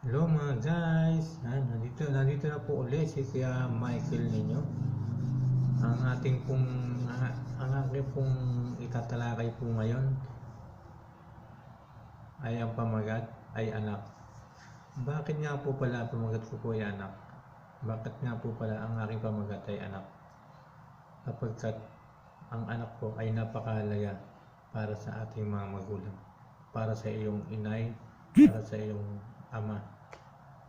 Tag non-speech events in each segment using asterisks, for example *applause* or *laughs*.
Hello mga guys, Yan, nandito, nandito na po ulit si Kuya Michael ninyo. Ang ating pong, ah, ang aking pong itatalakay po ngayon ay ang pamagat ay anak. Bakit nga po pala pamagat ko po ay anak? Bakit nga po pala ang aking pamagat ay anak? Kapagkat ang anak po ay napakahalaga para sa ating mga magulang. Para sa iyong inay, para sa iyong ama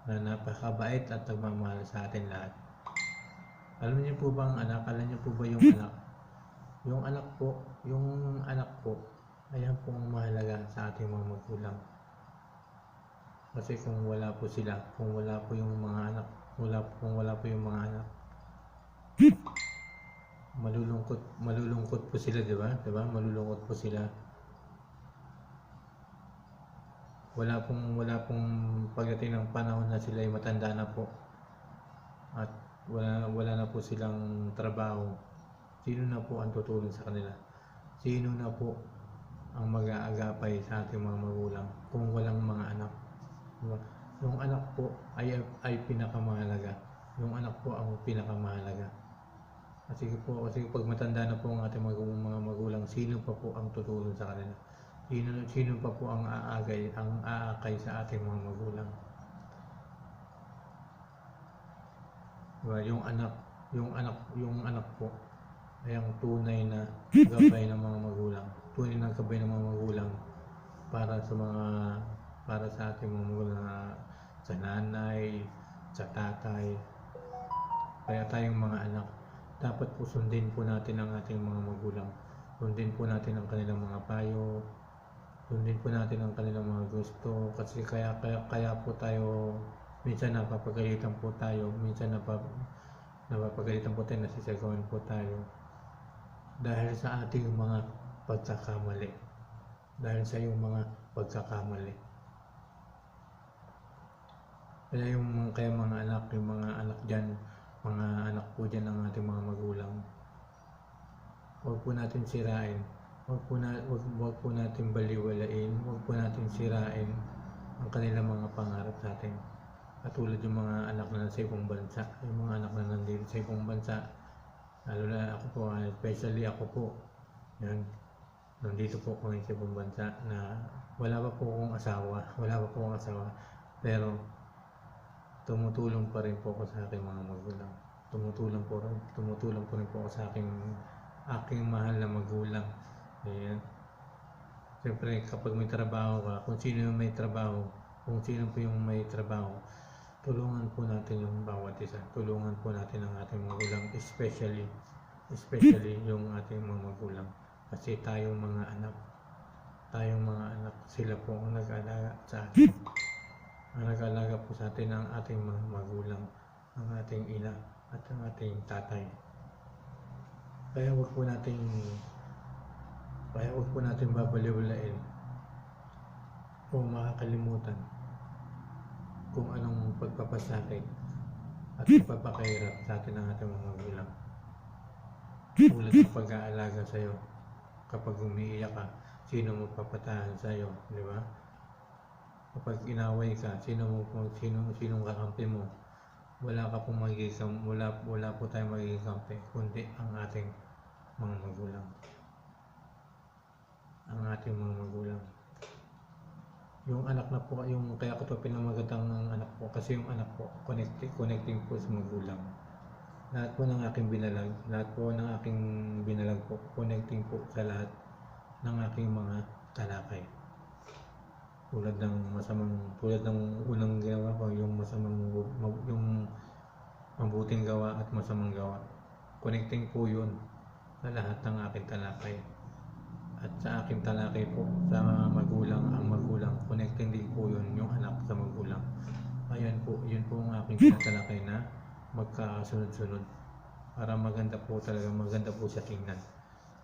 na napakabait at nagmamahal sa atin lahat. Alam niyo po ba ang anak? Alam niyo po ba yung anak? Yung anak po, yung anak po, ayan po ang mahalaga sa ating mga magulang. Kasi kung wala po sila, kung wala po yung mga anak, wala kung wala po yung mga anak, malulungkot, malulungkot po sila, di ba? Di ba? Malulungkot po sila. Wala pong wala pong pagdating ng panahon na sila ay matanda na po. At wala wala na po silang trabaho. Sino na po ang tutulong sa kanila? Sino na po ang mag-aagapay sa ating mga magulang kung walang mga anak? Yung anak po ay ay pinakamahalaga. Yung anak po ang pinakamahalaga. Kasi po, kasi pag matanda na po ang ating mga magulang, sino pa po ang tutulong sa kanila? Sino, sino pa po ang aagay, ang aakay sa ating mga magulang? Diba? Yung anak, yung anak, yung anak po ay ang tunay na gabay ng mga magulang. Tunay na gabay ng mga magulang para sa mga para sa ating mga magulang sa nanay, sa tatay. Kaya tayong mga anak, dapat po sundin po natin ang ating mga magulang. Sundin po natin ang kanilang mga payo, sundin po natin ang kanilang mga gusto kasi kaya kaya, kaya po tayo minsan napapagalitan po tayo minsan napa, napapagalitan po tayo nasisagawan po tayo. Dahil sa ating mga pagkakamali. Dahil sa iyong mga pagkakamali. Kaya yung kaya mga anak yung mga anak dyan mga anak po dyan ng ating mga magulang huwag po natin sirain Huwag po, na, wag, wag po natin baliwalain, huwag po natin sirain ang kanilang mga pangarap sa atin. Katulad yung mga anak na nasa ibang bansa, yung mga anak na nandito sa ibang bansa, lalo na ako po, ah, especially ako po, yan, nandito po ako sa ibang bansa na wala pa po akong asawa, wala pa po akong asawa, pero tumutulong pa rin po ako sa aking mga magulang. Tumutulong po rin, tumutulong po rin po ako sa aking aking mahal na magulang. Ayan. Siyempre, kapag may trabaho ka, kung sino yung may trabaho, kung sino po yung may trabaho, tulungan po natin yung bawat isa. Tulungan po natin ang ating magulang, especially, especially yung ating mga magulang. Kasi tayong mga anak, tayong mga anak, sila po ang nag-alaga sa atin. Ang nag-alaga po sa atin ang ating mga magulang, ang ating ina, at ang ating tatay. Kaya huwag po nating kaya huwag po natin babaliwalain o makakalimutan kung anong pagpapasakit at pagpapakahirap sa atin ng ating mga magulang. Tulad ng pag-aalaga sa iyo kapag umiiyak ka, sino magpapatahan sa iyo, di ba? Kapag inaway ka, sino mo sino sinong kakampi mo? Wala ka pong magiging wala wala po tayong magiging kampi kundi ang ating mga magulang ang ating mga magulang. Yung anak na po, yung kaya ko to pinamagandang ng anak po kasi yung anak po connecting, connecting po sa magulang. Lahat po ng aking binalag, lahat po ng aking binalag po, connecting po sa lahat ng aking mga talakay. Tulad ng masamang, tulad ng unang ginawa ko, yung masamang, yung mabuting gawa at masamang gawa. Connecting po yun sa lahat ng aking talakay at sa aking talakay po sa magulang ang magulang connecting din po yun yung anak sa magulang. Ayan po yun po ang aking tinatalakay na magkakasunod-sunod para maganda po talaga maganda po sa tingnan.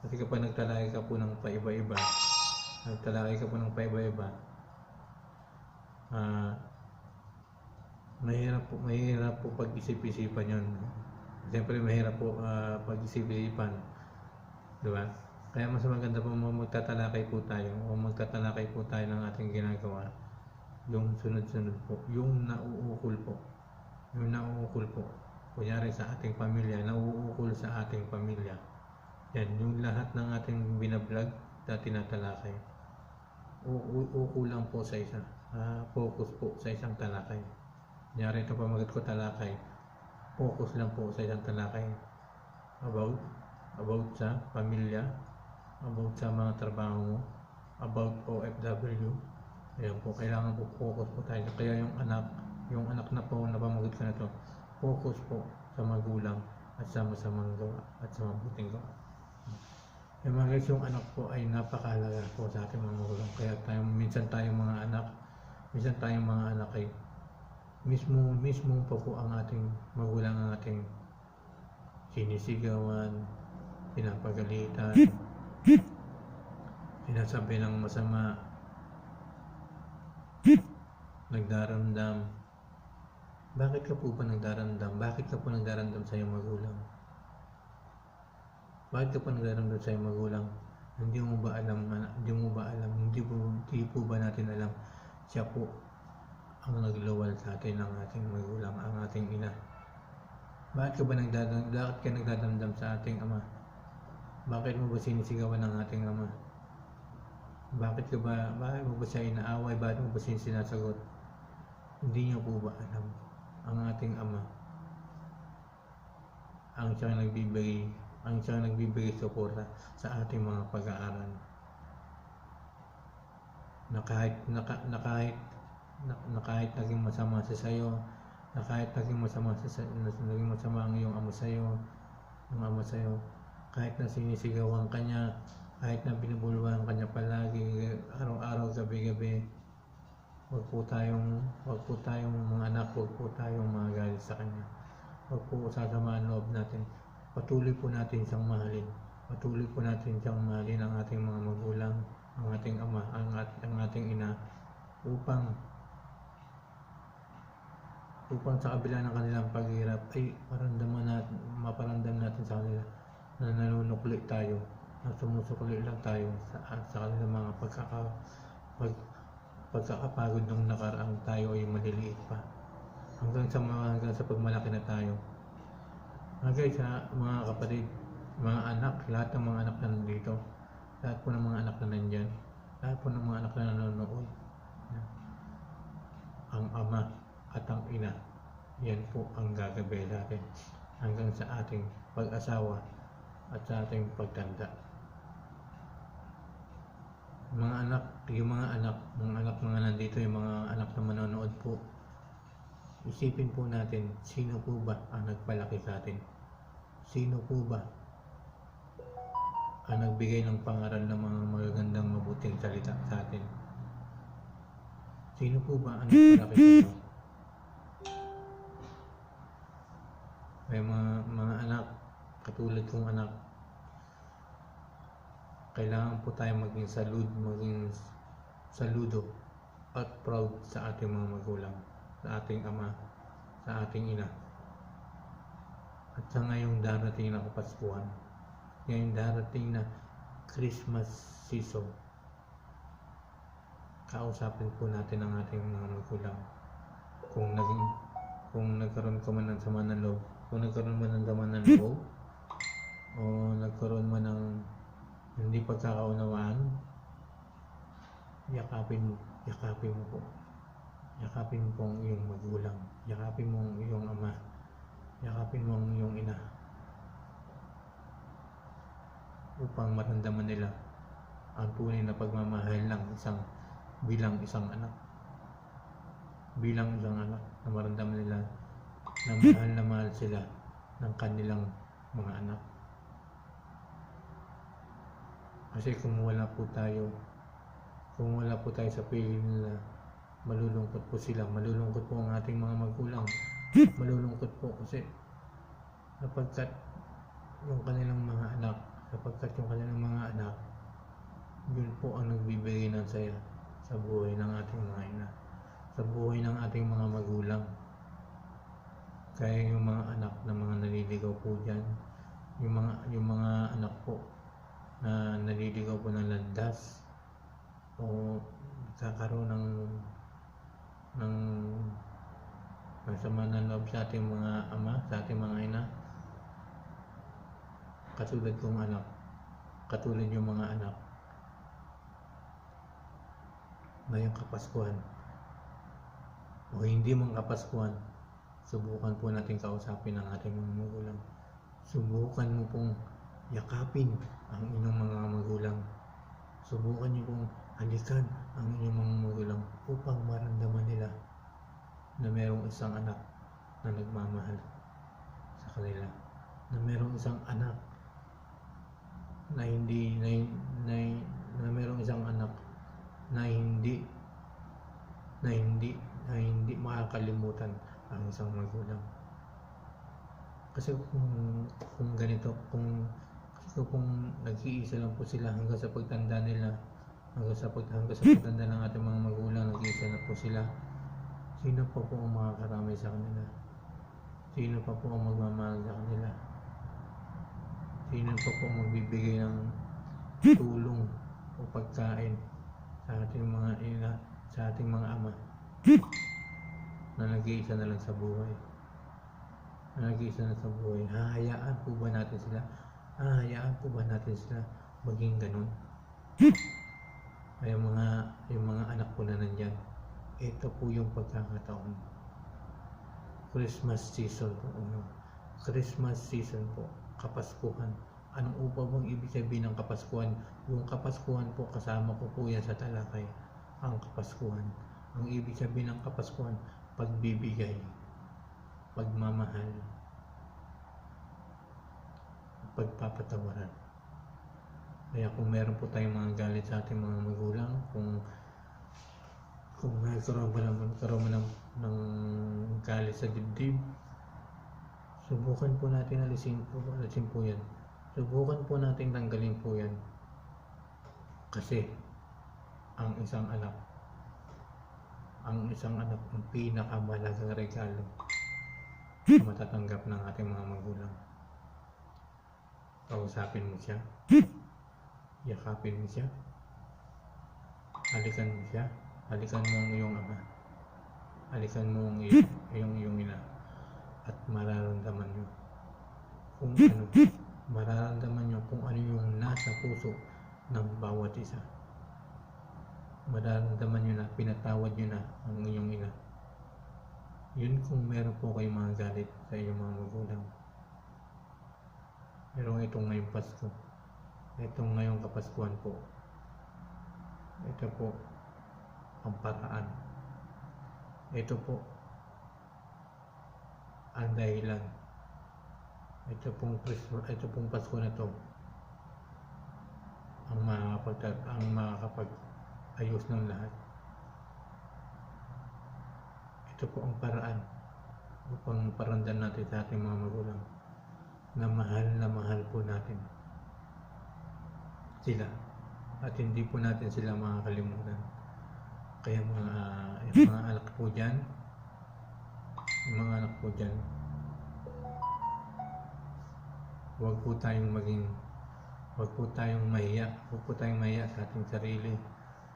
Kasi kapag nagtalakay ka po ng paiba-iba nagtalakay ka po ng paiba-iba ah mahirap po mahirap po pag-isip-isipan yun. Siyempre mahirap po ah, pag-isip-isipan. Di ba kaya mas maganda po magtatalakay po tayo o magtatalakay po tayo ng ating ginagawa yung sunod-sunod po, yung nauukol po, yung nauukol po, kunyari sa ating pamilya, nauukol sa ating pamilya. Yan, yung lahat ng ating binablog na tinatalakay. Uuko po sa isa. Ah, focus po sa isang talakay. Kunyari ito pamagat ko talakay. Focus lang po sa isang talakay. About, about sa pamilya, about sa mga trabaho mo, about OFW. Ayan po, kailangan po focus po tayo. Kaya yung anak, yung anak na po na pamagat ko na to, focus po sa magulang at sa masamang gawa at sa mabuting gawa. Yung mga guys, yung anak po ay napakahalaga po sa ating mga magulang. Kaya tayo, minsan tayong mga anak, minsan tayong mga anak ay mismo, mismo po po ang ating magulang ang ating sinisigawan, pinapagalitan, sinasabi ng masama, nagdaramdam. Bakit ka po ba nagdaramdam? Bakit ka po nagdaramdam sa iyong magulang? Bakit ka po nagdaramdam sa iyong magulang? Hindi mo ba alam? Hindi mo ba alam? Hindi po, hindi po ba natin alam? Siya po ang nagluwal sa atin ng ating magulang, ang ating ina. Bakit ka ba nagdadam, bakit ka nagdadamdam sa ating ama? Bakit mo ba sinisigawan ng ating ama? Bakit ka ba, bakit mo ba siya inaaway? Bakit mo ba siya sinasagot? Hindi niyo po ba alam? Ang ating ama, ang siyang nagbibigay, ang siyang nagbibigay suporta sa ating mga pag-aaral. Na kahit, na, na kahit, na, na kahit naging masama siya sa'yo, na kahit naging masama sa- na, naging masama ang iyong ama sa'yo, ang ama sa'yo, kahit na sinisigawan ka niya, kahit na binubulwahan ka niya palagi, araw-araw, gabi-gabi, Huwag po tayong, huwag po tayong mga anak, huwag po tayong mga galit sa Kanya. Huwag po sasamaan loob natin. Patuloy po natin siyang mahalin. Patuloy po natin siyang mahalin ang ating mga magulang, ang ating ama, ang, at, ang ating ina, upang upang sa kabila ng kanilang paghirap ay maramdaman natin, maparamdam natin sa kanila na nanunukli tayo, na sumusukli lang tayo sa, sa kanilang mga pagkaka, pag, pagkakapagod nung nakaraang tayo ay maliliit pa. Hanggang sa hanggang sa pagmalaki na tayo. Hanggang sa mga kapatid, mga anak, lahat ng mga anak na nandito, lahat po ng mga anak na nandyan, lahat po ng mga anak na nanonood, ang ama at ang ina, yan po ang gagabay natin hanggang sa ating pag-asawa at sa ating pagtanda mga anak, yung mga anak, mga anak mga nandito, yung mga anak na manonood po, isipin po natin, sino po ba ang nagpalaki sa atin? Sino po ba ang nagbigay ng pangaral ng mga magagandang mabuting salita sa atin? Sino po ba ang nagpalaki sa atin? May mga, mga anak, katulad kong anak, kailangan po tayo maging salud, maging saludo at proud sa ating mga magulang, sa ating ama, sa ating ina. At sa ngayong darating na Kapaskuhan, ngayong darating na Christmas season, kausapin po natin ang ating mga magulang. Kung naging kung nagkaroon ka man ng sama ng loob, kung nagkaroon man ng sama ng loob, o nagkaroon man ng hindi pagkakaunawaan, yakapin mo, yakapin mo po. Yakapin mo po iyong magulang. Yakapin mo ang iyong ama. Yakapin mo ang iyong ina. Upang maramdaman nila ang tunay na pagmamahal ng isang bilang isang anak. Bilang isang anak na maramdaman nila na mahal na mahal sila ng kanilang mga anak. Kasi kung wala po tayo, kung wala po tayo sa piling nila, malulungkot po sila, malulungkot po ang ating mga magulang. Malulungkot po kasi sapagkat yung kanilang mga anak, sapagkat yung kanilang mga anak, yun po ang nagbibigay ng saya sa buhay ng ating mga ina, sa buhay ng ating mga magulang. Kaya yung mga anak na mga naliligaw po dyan, yung mga, yung mga anak po na naliligaw po ng landas o nagkakaroon ng ng masama ng loob sa ating mga ama, sa ating mga ina. Katulad kong anak, katulad yung mga anak. Ngayong Kapaskuhan, o hindi mang Kapaskuhan, subukan po natin kausapin ang ating mga magulang. Subukan mo pong yakapin ang inyong mga magulang. Subukan niyo pong halikan ang inyong mga magulang upang maramdaman nila na mayroong isang anak na nagmamahal sa kanila. Na mayroong isang anak na hindi na, na, na mayroong isang anak na hindi na hindi na hindi makakalimutan ang isang magulang. Kasi kung kung ganito, kung kasi kung nag-iisa lang po sila hanggang sa pagtanda nila, hanggang sa pag hanggang sa pagtanda ng ating mga magulang, nag-iisa na po sila. Sino pa po ang makakarami sa kanila? Sino pa po ang magmamahal sa kanila? Sino pa po ang magbibigay ng tulong o pagkain sa ating mga ina, sa ating mga ama na nag-iisa na lang sa buhay? Na nag-iisa na sa buhay. Hahayaan po ba natin sila? Hahayaan po ba natin sila maging ganun? Kaya mga, yung mga anak ko na nandyan, ito po yung pagkakataon. Christmas season po. Ano? Christmas season po. Kapaskuhan. Anong upa bang ibig sabihin ng Kapaskuhan? Yung Kapaskuhan po, kasama ko po yan sa talakay. Ang Kapaskuhan. Ang ibig sabihin ng Kapaskuhan, pagbibigay, pagmamahal, pagpapatawaran. Kaya kung meron po tayong mga galit sa ating mga magulang, kung kung nagkaroon ba naman, karoon man ng, ng galit sa dibdib, subukan po natin alisin po, alisin po yan. Subukan po natin tanggalin po yan. Kasi, ang isang anak, ang isang anak, ang pinakamalagang regalo na matatanggap ng ating mga magulang. Kausapin mo siya, yakapin mo siya, halikan mo siya, halikan mo ang iyong ama, halikan mo ang iyong, iyong, iyong ina, at mararamdaman nyo kung ano, mararamdaman nyo kung ano yung nasa puso ng bawat isa. Mararamdaman nyo na, pinatawad nyo na ang inyong ina. Yun kung meron po kayong mga galit sa inyong mga magulang. Pero itong ngayong Pasko, itong ngayong Kapaskuhan po, ito po ang paraan. Ito po ang dahilan. Ito pong ito pong Pasko na to ang makakapag ang makakapag ayos ng lahat. Ito po ang paraan upang parandan natin sa ating mga magulang na mahal na mahal po natin sila. At hindi po natin sila makakalimutan. Kaya mga, yung mga anak po dyan, yung mga anak po dyan, huwag po tayong maging, huwag po tayong mahiya, huwag po tayong mahiya sa ating sarili,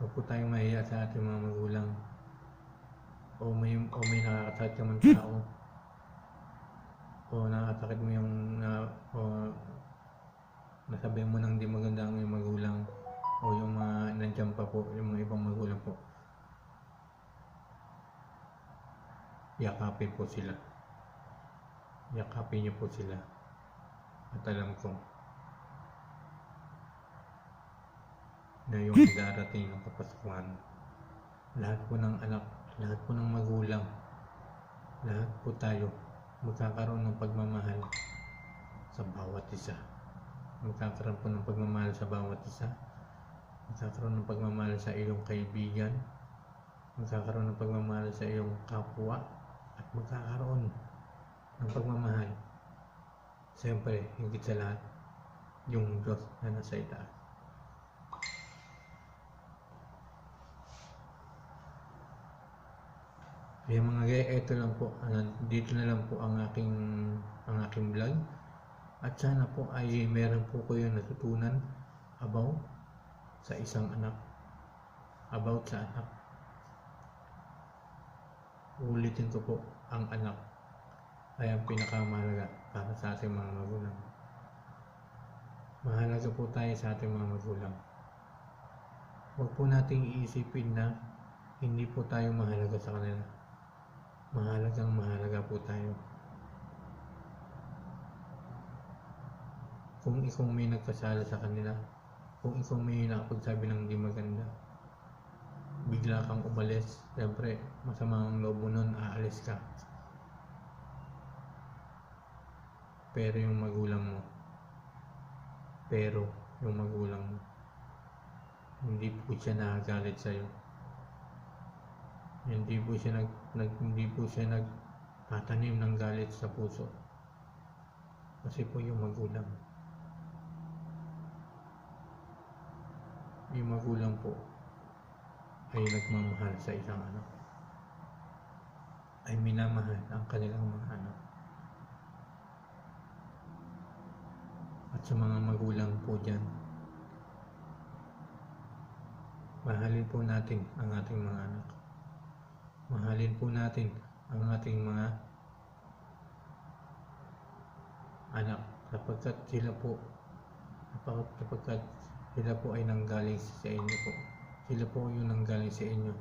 huwag po tayong mahiya sa ating mga magulang, o may, o may nakakasakit ka man tao, o nakakasakit mo yung, na, o nasabi mo nang di maganda ang iyong magulang, o yung mga nandiyan pa po, yung mga ibang magulang po. Yakapin po sila. Yakapin niyo po sila. At alam ko na yung *laughs* darating ng Kapaskuhan, lahat po ng anak, lahat po ng magulang, lahat po tayo magkakaroon ng pagmamahal sa bawat isa. Magkakaroon po ng pagmamahal sa bawat isa. Magkakaroon ng pagmamahal sa iyong kaibigan. Magkakaroon ng pagmamahal sa iyong kapwa. At magkakaroon ng pagmamahal. Siyempre, higit sa lahat, yung Diyos na nasa itaas. Kaya mga gaya, ito lang po, ah, dito na lang po ang aking, ang aking vlog. At sana po ay meron po kayo natutunan about sa isang anak. About sa anak. Ulitin ko po, ang anak ay ang pinakamahalaga para sa ating mga magulang. Mahalaga po tayo sa ating mga magulang. Huwag po nating iisipin na hindi po tayo mahalaga sa kanila. Mahalagang mahalaga po tayo. Kung ikaw may nagkasala sa kanila, kung ikaw may nakapagsabi ng hindi maganda, bigla kang umalis, siyempre masama ang loob mo nun, aalis ka. Pero yung magulang mo, pero yung magulang mo, hindi po siya nakagalit sa'yo. Hindi po siya nag, nag hindi po siya nagtatanim ng galit sa puso. Kasi po yung magulang. Yung magulang po ay nagmamahal sa isang anak. Ay minamahal ang kanilang mga anak. At sa mga magulang po dyan, mahalin po natin ang ating mga anak. Mahalin po natin ang ating mga anak sapagkat sila po sapagkat sila po ay nanggaling sa inyo po. Sila po yung nanggaling sa inyo.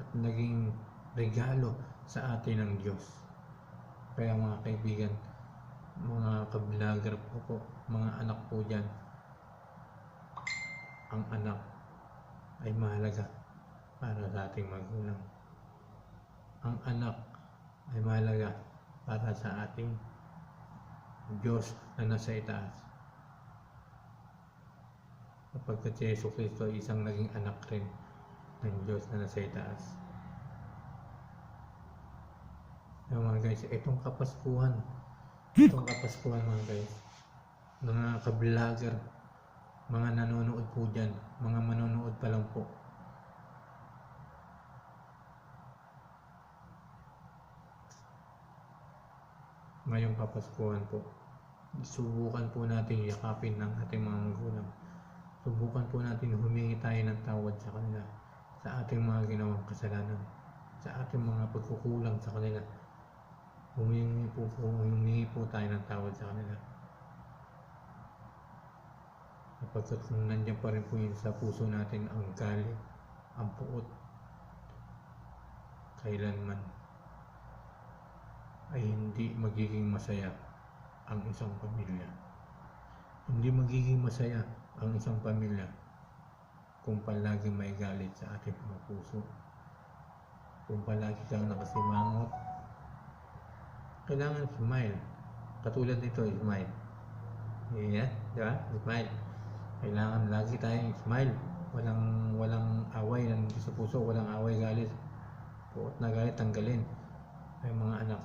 At naging regalo sa atin ng Diyos. Kaya mga kaibigan, mga ka-vlogger po po, mga anak po dyan, ang anak ay mahalaga para sa ating magulang. Ang anak ay mahalaga para sa ating Diyos na nasa itaas. Sapagkat si Yeso Cristo ay isang naging anak rin ng Diyos na nasa itaas. Kaya mga guys, itong kapaskuhan, itong kapaskuhan mga guys, mga ka-vlogger, mga nanonood po dyan, mga manonood pa lang po. Ngayong kapaskuhan po, subukan po natin yakapin ng ating mga magulang. Subukan po natin humingi tayo ng tawad sa kanila sa ating mga ginawang kasalanan, sa ating mga pagkukulang sa kanila. Humingi po, po, humingi po tayo ng tawad sa kanila. Sapagkat kung nandiyan pa rin po yun sa puso natin ang galit, ang puot, kailanman ay hindi magiging masaya ang isang pamilya. Hindi magiging masaya ang isang pamilya kung palagi may galit sa ating mga puso. Kung palagi kang nakasimangot, kailangan smile. Katulad nito, smile. Yeah, di ba? Smile. Kailangan lagi tayong smile. Walang walang away ng sa puso, walang away galit. Puot na galit, tanggalin. Ay mga anak,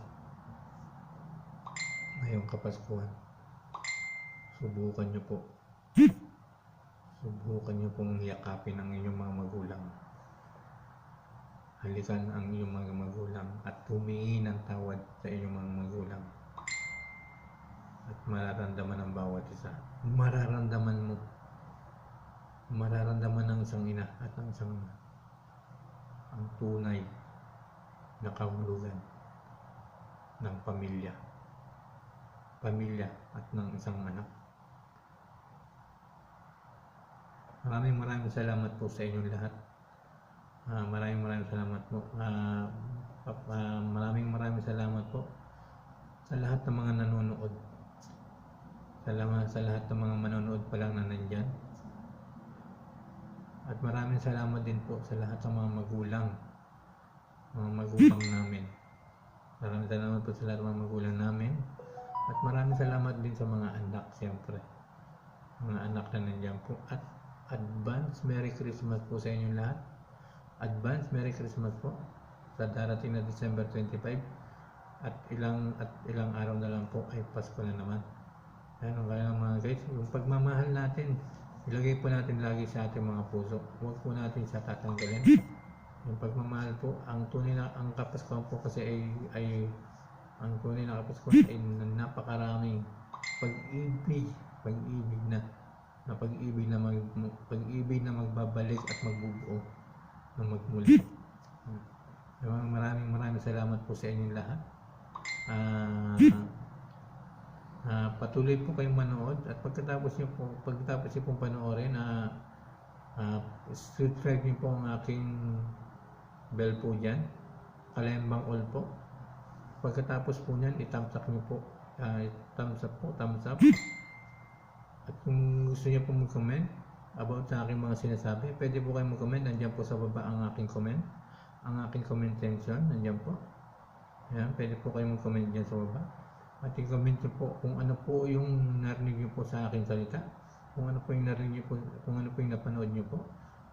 ngayong kapaskuhan, subukan nyo po. Subukan nyo pong yakapin ang inyong mga magulang. Halikan ang inyong mga magulang at humingi ng tawad sa inyong mga magulang. At mararamdaman ng bawat isa. Mararamdaman mo. Mararamdaman ng isang ina at ng isang ama. Ang tunay na kahulugan ng pamilya. Pamilya at ng isang anak. Maraming maraming salamat po sa inyong lahat. Ah, maraming maraming salamat po. Pap- ah, maraming maraming salamat po sa lahat ng mga nanonood. Salamat sa lahat ng mga manonood pa lang na nandyan. At maraming salamat din po sa lahat ng mga magulang. Mga magulang namin. Maraming salamat po sa lahat ng mga magulang namin. At maraming salamat din sa mga anak, siyempre. Mga anak na nandiyan po. At advance Merry Christmas po sa inyong lahat. Advance Merry Christmas po sa darating na December 25 at ilang at ilang araw na lang po ay Pasko na naman. Ano kaya mga guys, yung pagmamahal natin, ilagay po natin lagi sa ating mga puso. Huwag po natin siya tatanggalin. Yung pagmamahal po, ang tunay na ang kapaskuhan po kasi ay, ay ang tunay na kapaskuhan ay napakaraming pag-ibig, pag-ibig na na pag-ibig na mag pag-ibig na magbabalik at magbubuo na magmuli. Maraming maraming maraming salamat po sa inyong lahat. Ah, ah, patuloy po kayong manood at pagkatapos niyo po pagkatapos niyo pong panoorin ah ah, subscribe niyo po ang aking bell po diyan. Kalembang all po. Pagkatapos po niyan, i-thumbs up niyo po. Ah, thumbs up po, thumbs up. At kung gusto niyo po mag-comment about sa aking mga sinasabi, pwede po kayong mag-comment. Nandiyan po sa baba ang aking comment. Ang aking comment section, nandiyan po. Ayan, pwede po kayong mag-comment dyan sa baba. At i-comment niyo po kung ano po yung narinig niyo po sa aking salita. Kung ano po yung narinig niyo po, kung ano po yung napanood niyo po.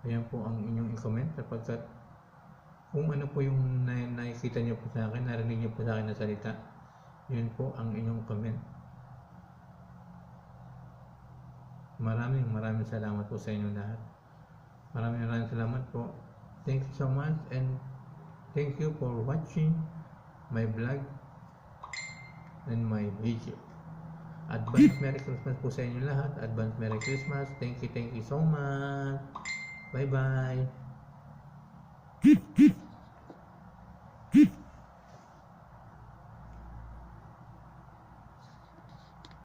Ayan po ang inyong i-comment sapagkat kung ano po yung na, nakikita niyo po sa akin, narinig niyo po sa akin na salita, yun po ang inyong comment. Maraming maraming salamat po sa inyo lahat. Maraming maraming salamat po. Thank you so much and thank you for watching my vlog and my video. Advance Merry Christmas po sa inyo lahat. Advance Merry Christmas. Thank you, thank you so much. Bye-bye.